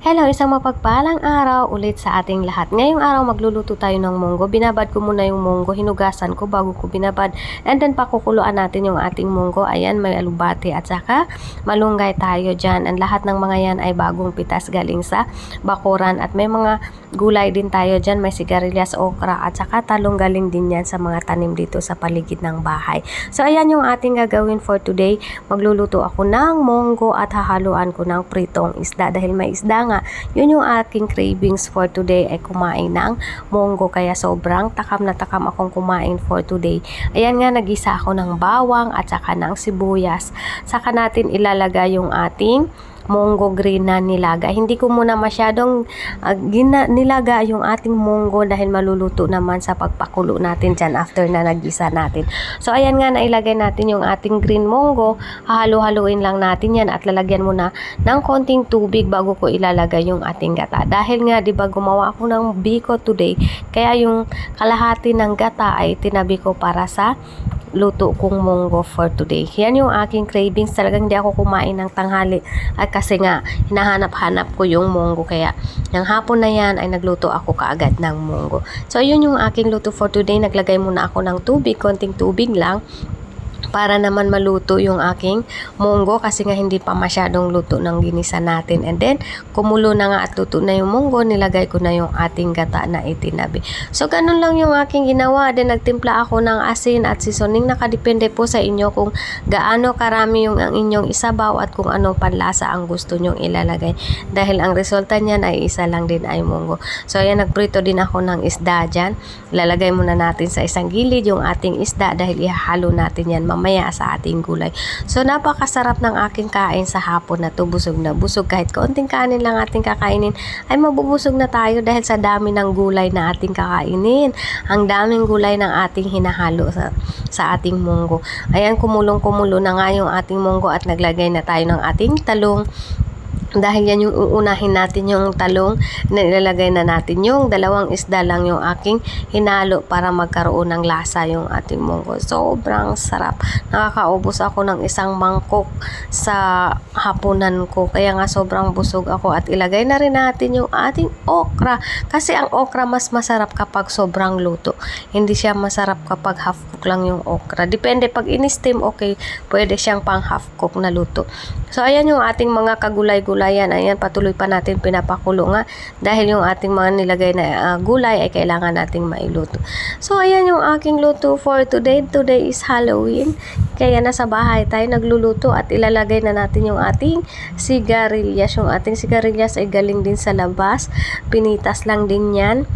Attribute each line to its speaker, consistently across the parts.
Speaker 1: Hello, isang mapagpalang araw ulit sa ating lahat. Ngayong araw magluluto tayo ng munggo. Binabad ko muna yung munggo, hinugasan ko bago ko binabad. And then pakukuluan natin yung ating munggo. Ayan, may alubati at saka malunggay tayo dyan. And lahat ng mga yan ay bagong pitas galing sa bakuran. At may mga gulay din tayo dyan. May sigarilyas, okra at saka talong galing din yan sa mga tanim dito sa paligid ng bahay. So ayan yung ating gagawin for today. Magluluto ako ng munggo at hahaluan ko ng pritong isda dahil may isda nga. Yun yung aking cravings for today ay kumain ng munggo kaya sobrang takam na takam akong kumain for today. Ayan nga nagisa ako ng bawang at saka ng sibuyas. Saka natin ilalagay yung ating munggo green na nilaga. Hindi ko muna masyadong uh, gina, nilaga yung ating munggo dahil maluluto naman sa pagpakulo natin dyan after na nagisa natin. So ayan nga nailagay natin yung ating green munggo. Hahalo-haluin lang natin yan at lalagyan muna ng konting tubig bago ko ilalagay yung ating gata. Dahil nga 'di ba gumawa ako ng biko today, kaya yung kalahati ng gata ay tinabi ko para sa luto kong munggo for today. Yan yung aking cravings. Talagang hindi ako kumain ng tanghali. At kasi nga, hinahanap-hanap ko yung munggo. Kaya, ng hapon na yan ay nagluto ako kaagad ng munggo. So, yun yung aking luto for today. Naglagay muna ako ng tubig, konting tubig lang para naman maluto yung aking munggo kasi nga hindi pa masyadong luto ng ginisa natin. And then, kumulo na nga at luto na yung munggo, nilagay ko na yung ating gata na itinabi. So, ganun lang yung aking ginawa. Then, nagtimpla ako ng asin at seasoning. Nakadepende po sa inyo kung gaano karami yung ang inyong isabaw at kung anong panlasa ang gusto nyong ilalagay. Dahil ang resulta niyan ay isa lang din ay munggo. So, ayan, nagprito din ako ng isda dyan. Lalagay muna natin sa isang gilid yung ating isda dahil ihalo natin yan mamaya sa ating gulay. So, napakasarap ng aking kain sa hapon na to. Busog na busog. Kahit kaunting kanin lang ating kakainin, ay mabubusog na tayo dahil sa dami ng gulay na ating kakainin. Ang daming gulay ng ating hinahalo sa, sa ating munggo. Ayan, kumulong-kumulo na nga yung ating munggo at naglagay na tayo ng ating talong dahil yan yung uunahin natin yung talong na ilalagay na natin. Yung dalawang isda lang yung aking hinalo para magkaroon ng lasa yung ating munggo. Sobrang sarap. Nakakaubos ako ng isang mangkok sa hapunan ko. Kaya nga sobrang busog ako at ilagay na rin natin yung ating okra. Kasi ang okra mas masarap kapag sobrang luto. Hindi siya masarap kapag half cook lang yung okra. Depende pag in-steam okay. Pwede siyang pang half cook na luto. So ayan yung ating mga kagulay-gulay gulayan. Ayan, patuloy pa natin pinapakulo nga dahil yung ating mga nilagay na uh, gulay ay kailangan nating mailuto. So, ayan yung aking luto for today. Today is Halloween. Kaya nasa bahay tayo nagluluto at ilalagay na natin yung ating sigarilyas. Yung ating sigarilyas ay galing din sa labas. Pinitas lang din yan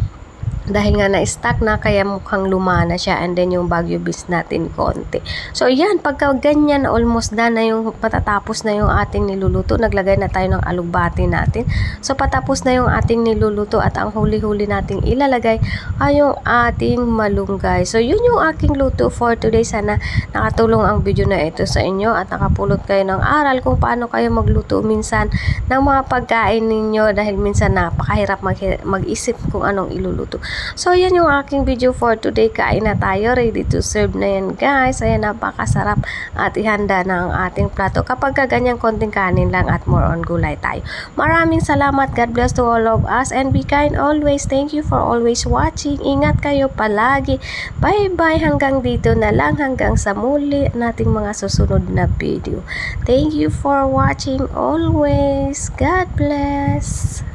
Speaker 1: dahil nga na-stack na kaya mukhang lumana siya and then yung bagyo beans natin konti. So yan, pagka ganyan almost done na yung patatapos na yung ating niluluto, naglagay na tayo ng alubati natin. So patapos na yung ating niluluto at ang huli-huli nating ilalagay ay yung ating malunggay. So yun yung aking luto for today. Sana nakatulong ang video na ito sa inyo at nakapulot kayo ng aral kung paano kayo magluto minsan ng mga pagkain ninyo dahil minsan napakahirap mag- mag-isip kung anong iluluto. So, yan yung aking video for today. Kain na tayo. Ready to serve na yan, guys. Ayan, napakasarap at ihanda ang ating plato. Kapag ganyang konting kanin lang at more on gulay tayo. Maraming salamat. God bless to all of us and be kind always. Thank you for always watching. Ingat kayo palagi. Bye-bye. Hanggang dito na lang. Hanggang sa muli nating mga susunod na video. Thank you for watching always. God bless.